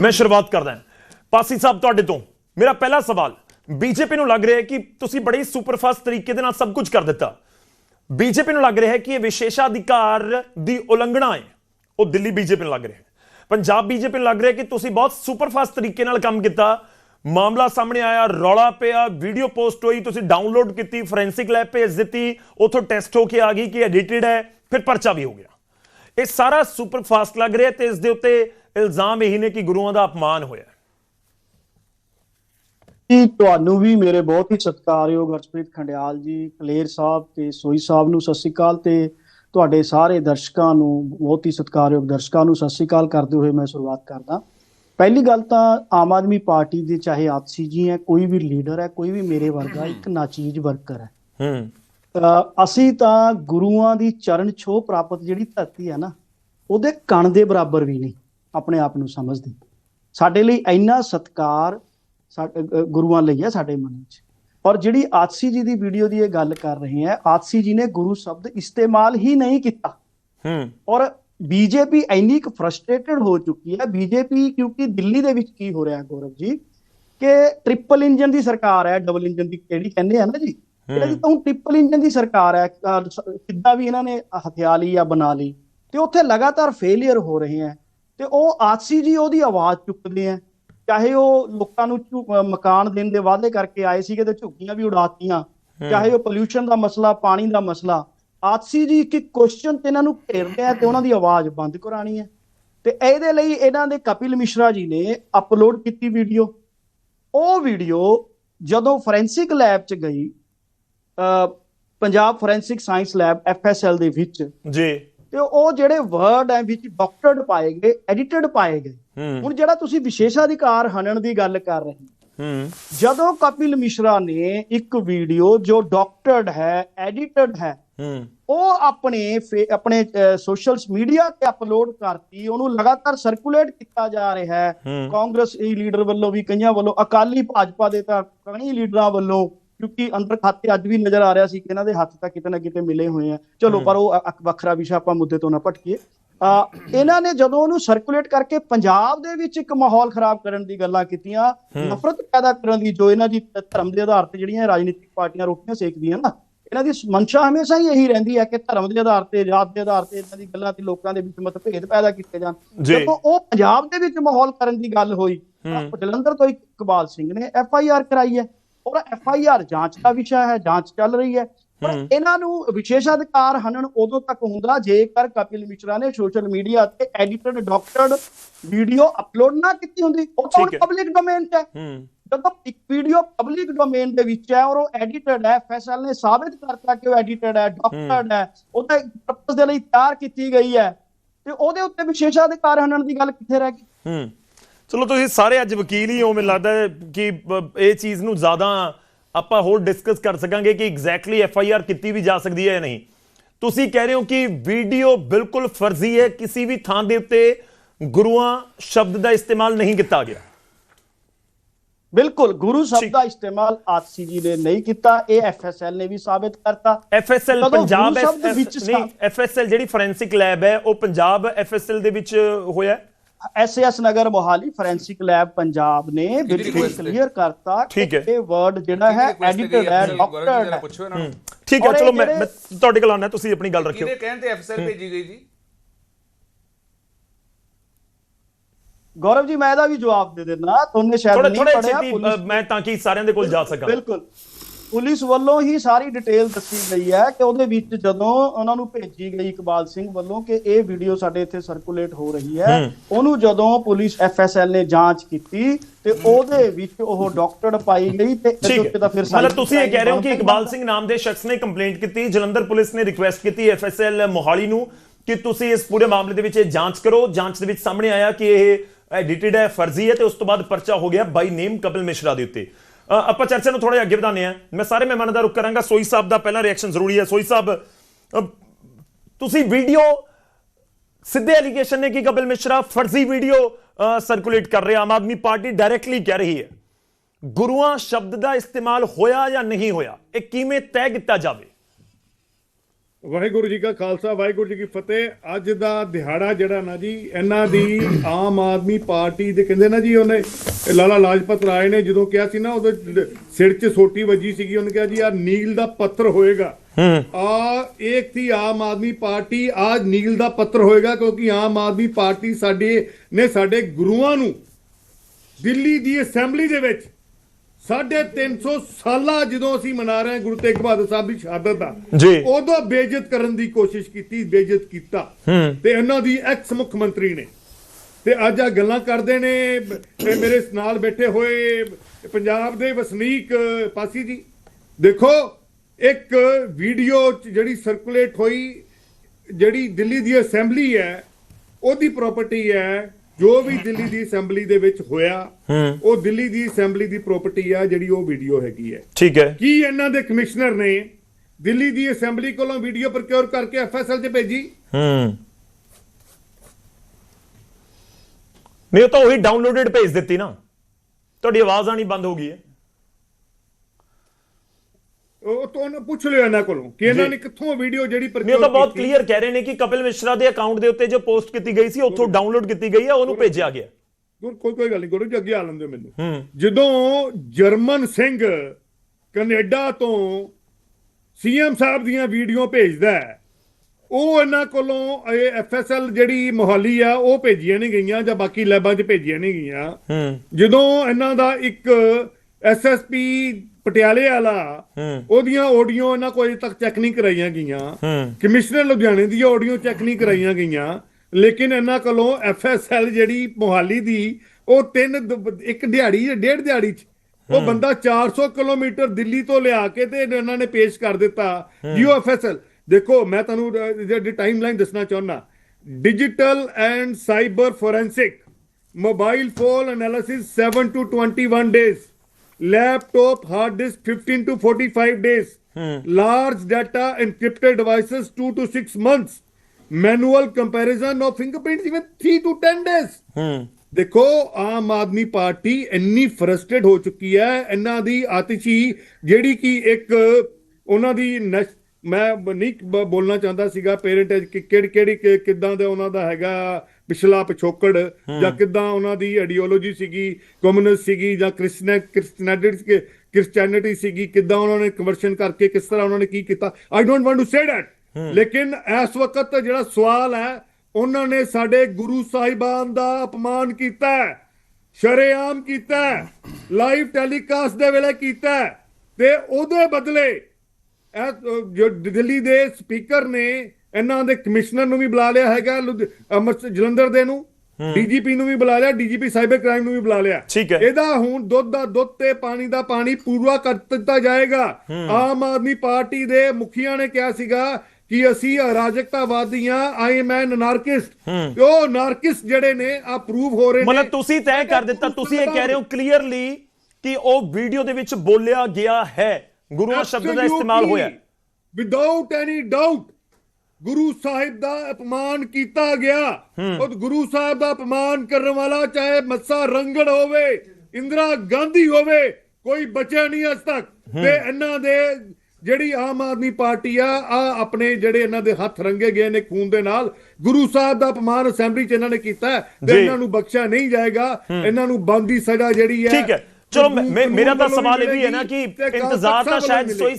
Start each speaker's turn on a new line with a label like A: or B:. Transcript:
A: ਮੈਂ ਸ਼ੁਰੂਆਤ ਕਰਦਾ ਪਾਸੀ ਸਾਹਿਬ, ਤੁਹਾਡੇ ਤੋਂ ਮੇਰਾ ਪਹਿਲਾ ਸਵਾਲ, ਬੀਜੇਪੀ ਨੂੰ ਲੱਗ ਰਿਹਾ ਹੈ ਕਿ ਤੁਸੀਂ ਬੜੇ ਸੁਪਰਫਾਸਟ ਤਰੀਕੇ ਦੇ ਨਾਲ ਸਭ ਕੁਝ ਕਰ ਦਿੱਤਾ। ਬੀਜੇਪੀ ਨੂੰ ਲੱਗ ਰਿਹਾ ਹੈ ਕਿ ਇਹ ਵਿਸ਼ੇਸ਼ਾਧਿਕਾਰ ਦੀ ਉਲੰਘਣਾ ਹੈ, ਉਹ ਦਿੱਲੀ ਬੀਜੇਪੀ ਨੂੰ ਲੱਗ ਰਿਹਾ ਹੈ। ਪੰਜਾਬ ਬੀਜੇਪੀ ਨੂੰ ਲੱਗ ਰਿਹਾ ਕਿ ਤੁਸੀਂ ਬਹੁਤ ਸੁਪਰਫਾਸਟ ਤਰੀਕੇ ਨਾਲ ਕੰਮ ਕੀਤਾ। ਮਾਮਲਾ ਸਾਹਮਣੇ ਆਇਆ, ਰੌਲਾ ਪਿਆ, ਵੀਡੀਓ ਪੋਸਟ ਹੋਈ, ਤੁਸੀਂ ਡਾਊਨਲੋਡ ਕੀਤੀ, ਫੋਰੈਂਸਿਕ ਲੈਬ ਭੇਜ ਦਿੱਤੀ, ਉਥੋਂ ਟੈਸਟ ਹੋ ਕੇ ਆ ਗਈ ਕਿ ਐਡਿਟਡ ਹੈ, ਫਿਰ ਪਰਚਾ ਵੀ ਹੋ ਗਿਆ। ਇਹ ਸਾਰਾ ਸੁਪਰਫਾਸਟ ਲੱਗ ਰਿਹਾ ਤੇ ਇਸ ਦੇ ਉੱਤੇ ਇਲਜ਼ਾਮ ਇਹੀ ਨੇ ਕਿ ਗੁਰੂਆਂ ਦਾ ਅਪਮਾਨ ਹੋਇਆ
B: ਜੀ ਤੁਹਾਨੂੰ ਵੀ ਮੇਰੇ ਬਹੁਤ ਹੀ ਸਤਿਕਾਰਯੋਗ ਹਰਪ੍ਰੀਤ ਖੰਡਿਆਲ ਜੀ ਕਲੇਰ ਸਾਹਿਬ ਤੇ ਸੋਈ ਸਾਹਿਬ ਨੂੰ ਸਤਿ ਸ੍ਰੀ ਅਕਾਲ ਤੇ ਤੁਹਾਡੇ ਸਾਰੇ ਦਰਸ਼ਕਾਂ ਨੂੰ ਬਹੁਤ ਹੀ ਸਤਿਕਾਰਯੋਗ ਦਰਸ਼ਕਾਂ ਨੂੰ ਸਤਿ ਸ੍ਰੀ ਅਕਾਲ ਕਰਦੇ ਹੋਏ ਮੈਂ ਸ਼ੁਰੂਆਤ ਕਰਦਾ। ਪਹਿਲੀ ਗੱਲ ਤਾਂ ਆਮ ਆਦਮੀ ਪਾਰਟੀ ਦੇ ਚਾਹੇ ਆਪਸੀ ਜੀ ਹੈ ਕੋਈ ਵੀ ਲੀਡਰ ਹੈ ਕੋਈ ਵੀ ਮੇਰੇ ਵਰਗਾ ਇੱਕ ਨਾਚੀਜ਼ ਵਰਕਰ ਹੈ।
A: ਹੂੰ।
B: ਅਸੀਂ ਤਾਂ ਗੁਰੂਆਂ ਦੀ ਚਰਨ ਛੋਹ ਪ੍ਰਾਪਤ ਜਿਹੜੀ ਧਰਤੀ ਹੈ ਨਾ ਉਹਦੇ ਕਣ ਦੇ ਬਰਾਬਰ ਵੀ ਨਹੀਂ। ਆਪਣੇ ਆਪ ਨੂੰ ਸਮਝਦੇ। ਸਾਡੇ ਲਈ ਇੰਨਾ ਸਤਕਾਰ ਗੁਰੂਆਂ ਲਈ ਹੈ ਸਾਡੇ ਮਨ ਵਿੱਚ। ਔਰ ਜਿਹੜੀ ਆਤਸੀ ਜੀ ਦੀ ਵੀਡੀਓ ਦੀ ਇਹ ਗੱਲ ਕਰ ਰਹੇ ਹੈ ਆਤਸੀ ਜੀ ਨੇ ਗੁਰੂ ਸ਼ਬਦ ਇਸਤੇਮਾਲ ਹੀ ਨਹੀਂ ਕੀਤਾ।
A: ਹੂੰ।
B: ਔਰ ਬੀਜੇਪੀ ਇੰਨੀ ਕੁ ਫਰਸਟ੍ਰੇਟਡ ਹੋ ਚੁੱਕੀ ਹੈ ਬੀਜੇਪੀ ਕਿਉਂਕਿ ਦਿੱਲੀ ਦੇ ਵਿੱਚ ਕੀ ਹੋ ਰਿਹਾ ਗੌਰਵ ਜੀ? ਕਿ ਟ੍ਰਿਪਲ ਇੰਜਨ ਦੀ ਸਰਕਾਰ ਹੈ ਡਬਲ ਇੰਜਨ ਦੀ ਕਿਹੜੀ ਕਹਿੰਦੇ ਆ ਨਾ ਜੀ? ਦੀ ਤਾਂ ਟ੍ਰਿਪਲ ਇੰਜਨ ਦੀ ਸਰਕਾਰ ਹੈ ਕਿੱਦਾਂ ਵੀ ਇਹਨਾਂ ਨੇ ਹਥਿਆ ਲਈ ਜਾਂ ਬਣਾ ਲਈ। ਤੇ ਉੱਥੇ ਲਗਾਤਾਰ ਫੇਲਿਅਰ ਹੋ ਰਹੇ ਹੈ। ਤੇ ਉਹ ਆਤਸੀ ਜੀ ਉਹਦੀ ਆਵਾਜ਼ ਚੁੱਕਦੇ ਆ। ਚਾਹੇ ਉਹ ਲੋਕਾਂ ਨੂੰ ਮਕਾਨ ਦੇਣ ਦੇ ਵਾਅਦੇ ਕਰਕੇ ਆਏ ਸੀਗੇ ਤੇ ਝੁੱਗੀਆਂ ਵੀ ਉਡਾਤੀਆਂ। ਚਾਹੇ ਉਹ ਪੋਲਿਊਸ਼ਨ ਦਾ ਮਸਲਾ ਪਾਣੀ ਦਾ ਮਸਲਾ। ਆਤਸੀ ਜੀ ਇੱਕ ਕੁਐਸਚਨ ਤੇ ਇਹਨਾਂ ਨੂੰ ਘੇਰਦੇ ਆ ਤੇ ਉਹਨਾਂ ਦੀ ਆਵਾਜ਼ ਬੰਦ ਕਰਾਣੀ ਹੈ ਤੇ ਇਹਦੇ ਲਈ ਇਹਨਾਂ ਦੇ ਕਪਿਲ ਮਿਸ਼ਰਾ ਜੀ ਨੇ ਅਪਲੋਡ ਕੀਤੀ ਵੀਡੀਓ ਉਹ ਵੀਡੀਓ ਜਦੋਂ ਫੋਰੈਂਸਿਕ ਲੈਬ ਚ ਗਈ Punjab forensic science lab FSL ਦੇ ਵਿੱਚ
A: ਜੀ।
B: ਤੇ ਉਹ ਜਿਹੜੇ ਵਰਡ ਹੈ ਵਿੱਚ ਡਾਕਟਰਡ ਪਾਏ ਗਏ ਐਡੀਟਡ ਪਾਏ ਗਏ। ਹੁਣ ਜਿਹੜਾ ਤੁਸੀਂ ਵਿਸ਼ੇਸ਼ਾਧਿਕਾਰ ਹਨਨ ਦੀ ਗੱਲ ਕਰ ਰਹੇ ਹੋ ਜਦੋਂ ਕਪਿਲ ਮਿਸ਼ਰਾ ਨੇ ਇੱਕ ਵੀਡੀਓ ਜੋ ਡਾਕਟਰਡ ਹੈ ਐਡੀਟਡ ਹੈ ਉਹ ਆਪਣੇ ਆਪਣੇ ਸੋਸ਼ਲ ਮੀਡੀਆ ਤੇ ਅਪਲੋਡ ਕਰਤੀ ਉਹਨੂੰ ਲਗਾਤਾਰ ਸਰਕੂਲੇਟ ਕੀਤਾ ਜਾ ਰਿਹਾ ਹੈ। ਕਾਂਗਰਸ ਲੀਡਰ ਵੱਲੋਂ ਵੀ ਕਈਆਂ ਵੱਲੋਂ ਅਕਾਲੀ ਭਾਜਪਾ ਦੇ ਤਾਂ ਕਈ ਲੀਡਰਾਂ ਵੱਲੋਂ ਕਿਉਂਕਿ ਅੰਦਰ ਖਾਤੇ ਅੱਜ ਵੀ ਨਜ਼ਰ ਆ ਰਿਹਾ ਸੀ ਕਿ ਇਹਨਾਂ ਦੇ ਹੱਥ ਤਾਂ ਕਿਤੇ ਨਾ ਕਿਤੇ ਮਿਲੇ ਹੋਏ ਆ। ਚਲੋ ਪਰ ਉਹ ਵੱਖਰਾ ਵਿਸ਼ਾ ਆਪਾਂ ਮੁੱਦੇ ਤੋਂ ਨਾ ਭਟਕੀਏ। ਆ ਇਹਨਾਂ ਨੇ ਜਦੋਂ ਉਹਨੂੰ ਸਰਕੂਲੇਟ ਕਰਕੇ ਪੰਜਾਬ ਦੇ ਵਿੱਚ ਇੱਕ ਮਾਹੌਲ ਖਰਾਬ ਕਰਨ ਦੀ ਗੱਲਾਂ ਕੀਤੀਆਂ ਨਫ਼ਰਤ ਪੈਦਾ ਕਰਨ ਦੀ ਜੋ ਇਹਨਾਂ ਦੀ ਧਰਮ ਦੇ ਆਧਾਰ ਤੇ ਜਿਹੜੀਆਂ ਰਾਜਨੀਤਿਕ ਪਾਰਟੀਆਂ ਰੋਟੀਆਂ ਸੇਕਦੀਆਂ ਨਾ ਇਹਨਾਂ ਦੀ ਮਨਸ਼ਾ ਹਮੇਸ਼ਾ ਹੀ ਇਹੀ ਰਹਿੰਦੀ ਹੈ ਕਿ ਧਰਮ ਦੇ ਆਧਾਰ ਤੇ ਜਾਤ ਦੇ ਆਧਾਰ ਤੇ ਇਹਨਾਂ ਦੀ ਗੱਲਾਂ ਤੇ ਲੋਕਾਂ ਦੇ ਵਿੱਚ ਮਤਭੇਦ ਪੈਦਾ ਕੀਤੇ ਜਾਣ। ਜਦੋਂ ਉਹ ਪੰਜਾਬ ਦੇ ਵਿੱਚ ਮਾਹੌਲ ਕਰਨ ਦੀ ਗੱਲ ਹੋਈ ਜਲੰਧਰ ਤੋਂ ਇਕਬਾਲ ਸਿੰਘ ਨੇ ਐਫ ਆਈ ਆਰ ਕਰਾਈ ਹੈ। ਔਰ ਐਫ ਆਈ ਆਰ ਜਾਂਚ ਦਾ ਵਿਸ਼ਾ ਹੈ ਜਾਂਚ ਚੱਲ ਰਹੀ ਹੈ। ਪਰ ਇਹਨਾਂ ਨੂੰ ਵਿਸ਼ੇਸ਼ਾਧਿਕਾਰ ਹਨਨ ਉਦੋਂ ਤੱਕ ਹੁੰਦਾ ਜੇਕਰ ਕਪਿਲ ਮਿਸ਼ਰਾ ਨੇ ਸੋਸ਼ਲ ਮੀਡੀਆ ਤੇ ਐਡੀਟਡ ਡਾਕਟਰਡ ਵੀਡੀਓ ਅਪਲੋਡ ਨਾ ਕੀਤੀ ਹੁੰਦੀ ਉਹ ਤਾਂ। ਪਬਲਿਕ ਡੋਮੇਨ 'ਚ ਹੈ। ਜਦੋਂ ਇੱਕ ਵੀਡੀਓ ਪਬਲਿਕ ਡੋਮੇਨ ਦੇ ਵਿੱਚ ਹੈ ਔਰ ਉਹ ਐਡੀਟਡ ਹੈ ਫੈਸਲ ਨੇ ਸਾਬਿਤ ਕਰਤਾ ਕਿ ਉਹ ਐਡੀਟਡ ਹੈ ਡਾਕਟਰਡ ਹੈ। ਉਹਦਾ ਪਰਪਸ ਦੇ ਲਈ ਤਿਆਰ ਕੀਤੀ ਗਈ ਹੈ। ਤੇ ਉਹਦੇ ਉੱਤੇ ਵਿਸ਼ੇਸ਼ਾਧਿਕਾਰ ਹਨਨ ਦੀ ਗੱਲ ਕਿੱਥੇ ਰਹਿ ਗਈ?
A: ਹੂੰ। ਚਲੋ ਤੁਸੀਂ ਸਾਰੇ ਅੱਜ ਵਕੀਲ ਹੀ ਹੋ ਮੈਨੂੰ ਲੱਗਦਾ ਹੈ ਕਿ ਬ- ਇਹ ਚੀਜ਼ ਨੂੰ ਜ਼ਿਆਦਾ ਆਪਾਂ ਹੋਰ ਡਿਸਕਸ ਕਰ ਸਕਾਂਗੇ ਕਿ ਐਗਜ਼ੈਕਟਲੀ ਐਫ ਆਈ ਆਰ ਕੀਤੀ ਵੀ ਜਾ ਸਕਦੀ ਹੈ ਜਾਂ ਨਹੀਂ ਤੁਸੀਂ ਕਹਿ ਰਹੇ ਹੋ ਕਿ ਵੀਡੀਓ ਬਿਲਕੁਲ ਫਰਜ਼ੀ ਹੈ ਕਿਸੇ ਵੀ ਥਾਂ ਦੇ ਉੱਤੇ ਗੁਰੂਆਂ ਸ਼ਬਦ ਦਾ ਇਸਤੇਮਾਲ ਨਹੀਂ ਕੀਤਾ ਗਿਆ
B: ਬਿਲਕੁਲ ਗੁਰੂ ਸ਼ਬਦ
A: ਠੀਕ।
B: ਦਾ ਇਸਤੇਮਾਲ ਆਤਸੀ ਜੀ ਨੇ ਨਹੀਂ ਕੀਤਾ ਇਹ ਐਫਐਸਐਲ ਨੇ ਵੀ ਸਾਬਿਤ ਕਰਤਾ
A: ਐਫਐਸਐਲ
B: ਜਦੋਂ
A: ਪੰਜਾਬ
B: ਗੁਰੂ ਵਿੱਚ
A: ਨਹੀਂ ਐਫਐਸਐਲ ਜਿਹੜੀ ਫੋਰੈਂਸਿਕ ਲੈਬ ਹੈ ਉਹ ਪੰਜਾਬ ਐਫਐਸਐਲ ਦੇ ਵਿੱਚ ਹੋਇਆ ਹੈ?
B: SS Nagar Mohali forensic lab Punjab ਨੇ ਬਿਲਕੁਲ? ਕਲੀਅਰ ਕਰਤਾ
A: ਹੈ।
B: ਇਹ ਵਰਡ ਜਿਹੜਾ ਹੈ ਐਡੀਟਡ ਹੈ।
C: ਨੂੰ।
A: ਠੀਕ ਹੈ ਚਲੋ ਮੈਂ ਤੁਹਾਡੇ ਕੋਲ ਆਉਣਾ ਤੁਸੀਂ ਆਪਣੀ ਗੱਲ ਰੱਖਿਓ।
C: ਕਿਹਦੇ ਕਹਿਣ ਤੇ ਐਫਐਸਐਲ ਭੇਜੀ ਗਈ ਜੀ?
B: ਗੌਰਵ ਜੀ ਮੈਂ ਇਹਦਾ ਵੀ ਜਵਾਬ ਦੇ ਦੇਣਾ ਤੁਹਾਨੂੰ ਸ਼ਾਇਦ ਨਹੀਂ ਪੜਿਆ
A: ਮੈਂ ਤਾਂ ਕਿ ਸਾਰਿਆਂ ਦੇ ਕੋਲ ਜਾ ਸਕਾਂ।
B: ਬਿਲਕੁਲ। ਪੁਲਿਸ ਵੱਲੋਂ ਹੀ ਸਾਰੀ ਡਿਟੇਲ ਦੱਸੀ ਗਈ ਹੈ ਕਿ ਉਹਦੇ ਵਿੱਚ ਜਦੋਂ ਉਹਨਾਂ ਨੂੰ ਭੇਜੀ ਗਈ ਇਕਬਾਲ ਸਿੰਘ ਵੱਲੋਂ ਕਿ ਇਹ ਵੀਡੀਓ ਸਾਡੇ ਇੱਥੇ ਸਰਕੂਲੇਟ ਹੋ ਰਹੀ ਹੈ ਉਹਨੂੰ ਜਦੋਂ ਪੁਲਿਸ ਐਫਐਸਐਲ ਨੇ ਜਾਂਚ ਕੀਤੀ ਤੇ ਉਹਦੇ ਵਿੱਚ ਉਹ ਡਾਕਟਰ ਪਾਈ ਗਈ ਤੇ ਇਹਦੇ ਤਾਂ ਫਿਰ
A: ਮਤਲਬ ਤੁਸੀਂ ਇਹ ਕਹਿ ਰਹੇ ਹੋ ਕਿ ਇਕਬਾਲ ਸਿੰਘ ਨਾਮ ਦੇ ਸ਼ਖਸ ਨੇ ਕੰਪਲੇਂਟ ਕੀਤੀ ਜਲੰਧਰ ਪੁਲਿਸ ਨੇ ਰਿਕੁਐਸਟ ਕੀਤੀ ਐਫਐਸਐਲ ਮੋਹਾਲੀ ਨੂੰ ਕਿ ਤੁਸੀਂ ਇਸ ਪੂਰੇ ਮਾਮਲੇ ਦੇ ਵਿੱਚ ਇਹ ਜਾਂਚ ਕਰੋ। ਜਾਂਚ ਦੇ ਵਿੱਚ ਸਾਹਮਣੇ ਆਇਆ ਕਿ ਇਹ ਐਡਿਟਡ ਹੈ ਫਰਜ਼ੀ ਹੈ ਤੇ ਉਸ ਤੋਂ ਬਾਅਦ ਪਰਚਾ ਹੋ ਗਿਆ ਬਾਈ ਨੇਮ ਕਪਿਲ ਮਿਸ਼ਰਾ ਦੇ ਉੱਤੇ। ਆਪਾਂ ਚਰਚਾ ਨੂੰ ਥੋੜਾ ਜਿਹਾ ਅੱਗੇ ਵਧਾਉਂਦੇ ਆ ਮੈਂ ਸਾਰੇ ਮਹਿਮਾਨਾਂ ਦਾ ਰੁਕ ਕਰਾਂਗਾ। ਸੋਈ ਸਾਹਿਬ ਦਾ ਪਹਿਲਾ ਰਿਐਕਸ਼ਨ ਜ਼ਰੂਰੀ ਹੈ। ਸੋਈ ਸਾਹਿਬ ਤੁਸੀਂ ਵੀਡੀਓ ਸਿੱਧੇ ਐਲੀਗੇਸ਼ਨ ਨੇ ਕਿ ਕਪਿਲ ਮਿਸ਼ਰਾ? ਫਰਜ਼ੀ ਵੀਡੀਓ ਸਰਕੂਲੇਟ ਕਰ ਰਿਹਾ ਆਮ ਆਦਮੀ ਪਾਰਟੀ ਡਾਇਰੈਕਟਲੀ ਕਹਿ ਰਹੀ ਹੈ। ਗੁਰੂਆਂ ਸ਼ਬਦ ਦਾ ਇਸਤੇਮਾਲ ਹੋਇਆ ਜਾਂ ਨਹੀਂ ਹੋਇਆ? ਇਹ ਕਿਵੇਂ ਤੈਅ ਕੀਤਾ ਜਾਵੇ?
D: ਵਾਹਿਗੁਰੂ ਜੀ ਕਾ ਖਾਲਸਾ ਵਾਹਿਗੁਰੂ ਜੀ ਕੀ ਫਤਿਹ। ਅੱਜ ਦਾ ਦਿਹਾੜਾ ਜਿਹੜਾ ਨਾ ਜੀ ਇਹਨਾਂ ਦੀ ਆਮ ਆਦਮੀ ਪਾਰਟੀ ਦੇ ਕਹਿੰਦੇ ਨਾ ਜੀ ਉਹਨੇ ਲਾਲਾ ਲਾਜਪਤ ਰਾਏ ਨੇ ਜਦੋਂ ਕਿਹਾ ਸੀ ਨਾ ਉਹਦੇ ਸਿਰ 'ਚ ਸੋਟੀ ਵੱਜੀ ਸੀਗੀ ਉਹਨੇ ਕਿਹਾ ਜੀ ਆ ਨੀਲ ਦਾ ਪੱਥਰ ਹੋਏਗਾ। ਆ ਇੱਕ ਥੀ ਆਮ ਆਦਮੀ ਪਾਰਟੀ ਆਜ ਨੀਲ ਦਾ ਪੱਥਰ ਹੋਏਗਾ ਕਿਉਂਕਿ ਆਮ ਆਦਮੀ ਪਾਰਟੀ ਸਾਡੇ ਨੇ ਸਾਡੇ ਗੁਰੂਆਂ ਨੂੰ ਦਿੱਲੀ ਦੀ ਅਸੈਂਬਲੀ ਦੇ ਵਿੱਚ ਸਾਢੇ 300 ਸਾਲਾ ਜਦੋਂ ਅਸੀਂ ਮਨਾ ਰਹੇ ਹਾਂ ਗੁਰੂ ਤੇਗ ਬਹਾਦਰ ਸਾਹਿਬ ਦੀ ਸ਼ਹਾਦਤ ਦਾ
A: ਜੀ।
D: ਉਦੋਂ ਬੇਇੱਜ਼ਤ ਕਰਨ ਦੀ ਕੋਸ਼ਿਸ਼ ਕੀਤੀ ਬੇਇੱਜ਼ਤ ਕੀਤਾ। ਤੇ ਇਹਨਾਂ ਦੀ ਐਕਸ ਮੁੱਖ ਮੰਤਰੀ ਨੇ। ਤੇ ਅੱਜ ਆ ਗੱਲਾਂ ਕਰਦੇ ਨੇ ਇਹ ਮੇਰੇ ਨਾਲ ਬੈਠੇ ਹੋਏ ਪੰਜਾਬ ਦੇ ਵਸਨੀਕ ਪਾਸੀ ਜੀ। ਦੇਖੋ ਇੱਕ ਵੀਡੀਓ ਜਿਹੜੀ ਸਰਕੂਲੇਟ ਹੋਈ ਜਿਹੜੀ ਦਿੱਲੀ ਦੀ ਅਸੈਂਬਲੀ ਹੈ ਉਹਦੀ ਪ੍ਰਾਪਰਟੀ ਹੈ ਜੋ ਵੀ ਦਿੱਲੀ ਦੀ ਅਸੈਂਬਲੀ ਦੇ ਵਿੱਚ ਹੋਇਆ ਉਹ ਦਿੱਲੀ ਦੀ ਅਸੈਂਬਲੀ ਦੀ ਪ੍ਰਾਪਰਟੀ ਆ ਜਿਹੜੀ ਉਹ ਵੀਡੀਓ ਹੈਗੀ ਹੈ।
A: ਠੀਕ ਹੈ।
D: ਕੀ ਇਹਨਾਂ ਦੇ ਕਮਿਸ਼ਨਰ ਨੇ ਦਿੱਲੀ ਦੀ ਅਸੈਂਬਲੀ ਕੋਲੋਂ ਵੀਡੀਓ ਪ੍ਰੋਕਿਉਰ ਕਰਕੇ ਐਫਐਸਐਲ 'ਚ ਭੇਜੀ?
A: ਹੂੰ। ਨਹੀਂ ਉਹ ਤਾਂ ਉਹੀ ਡਾਊਨਲੋਡਡ ਭੇਜ ਦਿੱਤੀ ਨਾ। ਤੁਹਾਡੀ ਆਵਾਜ਼ ਆਣੀ ਬੰਦ ਹੋ ਗਈ ਹੈ।
D: ਉਹ ਤੋਂ ਉਹਨੂੰ ਪੁੱਛ ਲਿਓ ਇਹਨਾਂ ਕੋਲੋਂ ਕਿ ਇਹਨਾਂ। ਨੇ ਕਿੱਥੋਂ ਵੀਡੀਓ ਜਿਹੜੀ
A: ਉਹ
D: ਪ੍ਰੋਕਿਉਰ
A: ਤਾਂ ਬਹੁਤ ਕਲੀਅਰ ਕਹਿ ਰਹੇ ਨੇ ਕਿ ਕਪਿਲ ਮਿਸ਼ਰਾ ਦੇ ਅਕਾਊਂਟ ਦੇ ਉੱਤੇ ਜੋ ਪੋਸਟ ਕੀਤੀ ਗਈ ਸੀ ਉੱਥੋਂ ਡਾਊਨਲੋਡ ਕੀਤੀ ਗਈ ਹੈ ਉਹਨੂੰ ਭੇਜਿਆ ਗਿਆ।
D: ਕੋਈ ਕੋਈ ਗੱਲ ਨਹੀਂ ਗੁਰੂ ਜੀ ਅੱਗੇ ਆ ਲੈਂਦੇ ਮੈਨੂੰ। ਜਦੋਂ ਜਰਮਨ ਸਿੰਘ ਕੈਨੇਡਾ ਤੋਂ ਸੀਐਮ ਸਾਹਿਬ ਦੀਆਂ ਵੀਡੀਓ ਭੇਜਦਾ ਹੈ ਉਹ ਇਹਨਾਂ ਕੋਲੋਂ ਇਹ ਐਫਐਸਐਲ ਜਿਹੜੀ ਮੋਹਾਲੀ ਆ ਉਹ ਭੇਜੀਆਂ ਨਹੀਂ ਗਈਆਂ ਜਾਂ ਬਾਕੀ ਲੈਬਾਂ 'ਚ ਭੇਜੀਆਂ ਨਹੀਂ ਗਈਆਂ। ਜਦੋਂ ਇਹਨਾਂ ਦਾ ਇੱਕ ਐਸਐਸਪੀ ਪਟਿਆਲੇ ਵਾਲਾ। ਉਹਦੀਆਂ ਆਡੀਓ ਇਹਨਾਂ ਕੋਲ ਅਜੇ ਤੱਕ ਚੈੱਕ ਨਹੀਂ ਕਰਾਈਆਂ ਗਈਆਂ। ਕਮਿਸ਼ਨਰ ਲੁਧਿਆਣੇ ਦੀ ਆਡੀਓ ਚੈੱਕ ਨਹੀਂ ਕਰਾਈਆਂ ਗਈਆਂ। ਲੇਕਿਨ ਇਹਨਾਂ ਕੋਲੋਂ ਐਫਐਸਐਲ ਜਿਹੜੀ ਮੋਹਾਲੀ ਦੀ ਉਹ ਤਿੰਨ ਇੱਕ ਦਿਹਾੜੀ ਜਾਂ ਡੇਢ ਦਿਹਾੜੀ ਚ ਉਹ ਬੰਦਾ 400 ਕਿਲੋਮੀਟਰ ਦਿੱਲੀ ਤੋਂ ਲਿਆ ਕੇ ਤੇ ਇਹਨਾਂ ਨੇ ਪੇਸ਼ ਕਰ ਦਿੱਤਾ। ਜੀਓ ਐਫਐਸਐਲ ਦੇਖੋ ਮੈਂ ਤੁਹਾਨੂੰ ਜਿਹੜੀ ਟਾਈਮਲਾਈਨ ਦੱਸਣਾ ਚਾਹੁੰਦਾ। Digital and cyber forensic mobile phone analysis 7 to 21 days laptop hard disk 15 to 45 days large data encrypted devices 2 to 6 months manual comparison of fingerprints even 3 to 10 days
A: ਹੂੰ
D: ਦੇਖੋ ਆਮ ਆਦਮੀ ਪਾਰਟੀ ਇੰਨੀ frustrate ਹੋ ਚੁੱਕੀ ਹੈ ਇਹਨਾਂ ਦੀ ਆਤਿਸ਼ੀ ਜਿਹੜੀ ਕਿ ਇੱਕ ਉਹਨਾਂ ਦੀ ਮੈਂ ਨਹੀਂ ਬੋਲਣਾ ਚਾਹੁੰਦਾ ਸੀਗਾ ਪੇਰੈਂਟ ਕਿਹੜੀ ਕਿਹੜੀ ਕਿ- ਕਿੱਦਾਂ ਦਾ ਉਹਨਾਂ ਦਾ ਹੈਗਾ ਪਿਛਲਾ ਪਿਛੋਕੜ ਜਾਂ ਕਿੱਦਾਂ ਉਹਨਾਂ ਦੀ ਆਈਡੀਓਲੋਜੀ ਸੀਗੀ ਕਮਿਊਨਿਸਟ ਸੀਗੀ ਜਾਂ ਕ੍ਰਿਸਚਨ ਕ੍ਰਿਸਚੈਨਿਟੀ ਕ੍ਰਿਸਚੈਨਿਟੀ ਸੀਗੀ ਕਿੱਦਾਂ ਉਹਨਾਂ ਨੇ ਕਨਵਰਸ਼ਨ ਕਰਕੇ ਕਿਸ ਤਰ੍ਹਾਂ ਉਹਨਾਂ ਨੇ ਕੀ ਕੀਤਾ? I don't want to say that ਲੇਕਿਨ ਇਸ ਵਕਤ ਜਿਹੜਾ ਸਵਾਲ ਹੈ ਉਹਨਾਂ ਨੇ ਸਾਡੇ ਗੁਰੂ ਸਾਹਿਬਾਨ ਦਾ ਅਪਮਾਨ ਕੀਤਾ ਹੈ ਸ਼ਰੇਆਮ ਕੀਤਾ ਲਾਈਵ ਟੈਲੀਕਾਸਟ ਦੇ ਵੇਲੇ ਕੀਤਾ ਤੇ ਉਹਦੇ ਬਦਲੇ ਇਹ ਅਹ, ਜੋ ਦਿੱਲੀ ਦੇ ਸਪੀਕਰ ਨੇ ਇਹਨਾਂ ਦੇ ਕਮਿਸ਼ਨਰ ਨੂੰ ਵੀ ਬੁਲਾ ਲਿਆ ਹੈਗਾ ਅੰਮ੍ਰਿਤਸਰ ਜਲੰਧਰ ਦੇ ਨੂੰ ਡੀਜੀਪੀ ਨੂੰ ਵੀ ਬੁਲਾ ਲਿਆ ਡੀਜੀਪੀ ਸਾਈਬਰ ਕ੍ਰਾਈਮ ਨੂੰ ਵੀ ਬੁਲਾ ਲਿਆ। ਇਹਦਾ ਹੁਣ ਦੁੱਧ ਦਾ ਦੁੱਧ ਤੇ ਪਾਣੀ ਦਾ ਪਾਣੀ ਪੂਰਾ ਕਰ ਦਿੱਤਾ ਜਾਏਗਾ। ਆਮ ਆਦਮੀ ਪਾਰਟੀ ਦੇ ਮੁਖੀਆਂ ਨੇ ਕਿਹਾ ਸੀਗਾ ਕਿ ਅਸੀਂ ਅਰਾਜਕਤਾਵਾਦੀਆਂ ਆਈ ਐਮ ਐਨ ਨਾਰਕਿਸਟ ਉਹ ਨਾਰਕਿਸਟ ਜਿਹੜੇ ਨੇ ਆ ਪ੍ਰੂਵ ਹੋ ਰਹੇ ਨੇ।
A: ਮਤਲਬ ਤੁਸੀਂ ਤੈਅ ਕਰ ਦਿੱਤਾ ਤੁਸੀਂ ਇਹ ਕਹਿ ਰਹੇ ਹੋ ਕਲੀਅਰਲੀ ਕਿ ਉਹ ਵੀਡੀਓ ਦੇ ਵਿੱਚ ਬੋਲਿਆ ਗਿਆ ਹੈ। ਗੁਰੂ ਸ਼ਬਦ ਦਾ ਇਸਤੇਮਾਲ ਹੋਇਆ।
D: Without any doubt Guru Sahib ਦਾ ਅਪਮਾਨ ਕੀਤਾ ਗਿਆ। ਉਹ ਗੁਰੂ ਸਾਹਿਬ ਦਾ ਅਪਮਾਨ ਕਰਨ ਵਾਲਾ ਚਾਹੇ ਮੱਸਾ ਰੰਗੜ ਹੋਵੇ ਇੰਦਰਾ ਗਾਂਧੀ ਹੋਵੇ ਕੋਈ ਬਚਿਆ ਨਹੀਂ ਅਜ ਤੱਕ। ਤੇ ਇਹਨਾਂ ਦੇ ਜਿਹੜੀ ਆਮ ਆਦਮੀ ਪਾਰਟੀ ਆ ਆ ਆਪਣੇ ਜਿਹੜੇ ਇਹਨਾਂ ਦੇ ਹੱਥ ਰੰਗੇ ਗਏ ਨੇ ਖੂਨ ਦੇ ਨਾਲ ਗੁਰੂ ਸਾਹਿਬ ਦਾ ਅਪਮਾਨ ਅਸੈਂਬਲੀ 'ਚ ਇਹਨਾਂ ਨੇ ਕੀਤਾ ਤੇ। ਇਹਨਾਂ ਨੂੰ ਬਖਸ਼ਿਆ ਨਹੀਂ ਜਾਏਗਾ। ਇਹਨਾਂ ਨੂੰ ਬੰਦੀ ਸਜ਼ਾ ਜਿਹੜੀ ਹੈ
A: ਠੀਕ ਹੈ। ਚਲੋ ਮੇਰਾ ਤਾਂ ਸਵਾਲ ਇਹ ਵੀ ਹੈ ਨਾ ਕਿ ਇੰਤਜ਼ਾਰ ਤਾਂ ਸ਼ਾਇਦ ਸੋਈ